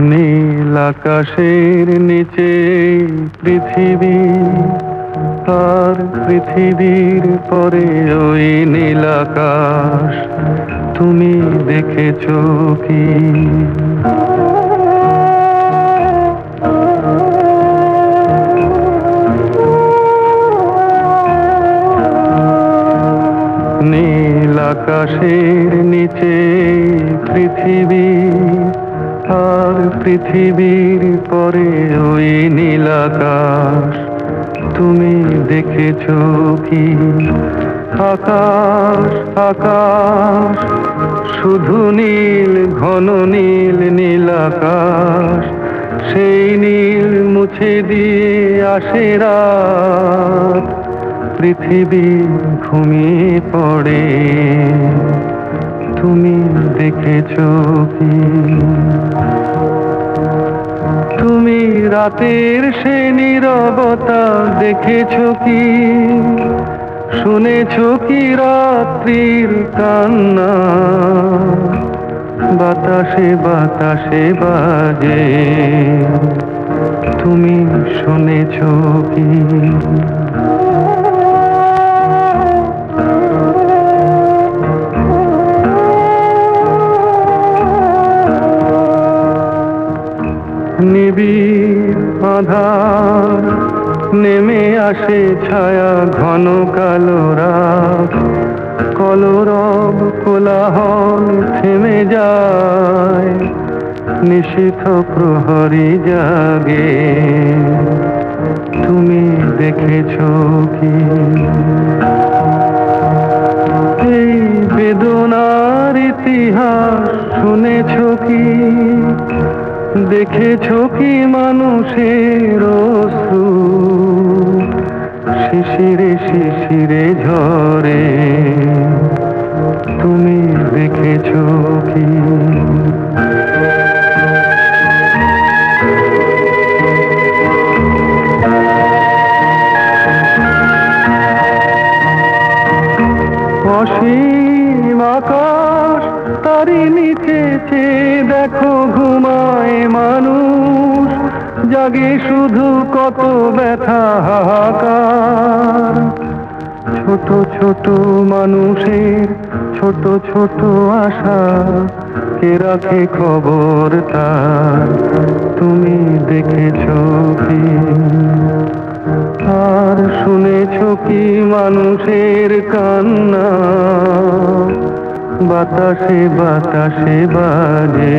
নীল আকাশের নিচে পৃথিবী, তার পৃথিবীর পরে ওই নীল আকাশ, তুমি দেখেছ কি? নীল আকাশের নিচে পৃথিবী আর পৃথিবীর পরে ওই নীল আকাশ, তুমি দেখেছ কি? আকাশ আকাশ, শুধু নীল, ঘন নীল নীল আকাশ, সেই নীল মুছে দিয়ে আসে রাত, পৃথিবী ঘুমিয়ে পড়ে। তুমি দেখেছ কি? তুমি রাতের সে নীরবতা দেখেছ কি? শুনেছ কি রাত্রির কান্না? বাতাসে বাতাসে বাজে। তুমি শুনেছ কি? নিবিড় আধার, নেমে আসে ছায়া ঘন কালো রাত। কলরব কোলাহল থেমে যায় নিশিত প্রহরী জাগে। দেখেছ কি মানুষের অশ্রু? শিশিরে শিশিরে ঝরে। তুমি দেখেছ কি? অসীম আকাশ তারি নিচে চেয়ে দেখো জাগে শুধু কত ব্যথা হাহাকার। ছোট ছোট মানুষের ছোট ছোট আশা, কে রাখে খবর তার? তুমি দেখেছ কি? আর শুনেছ কি মানুষের কান্না? বাতাসে বাতাসে বাজে।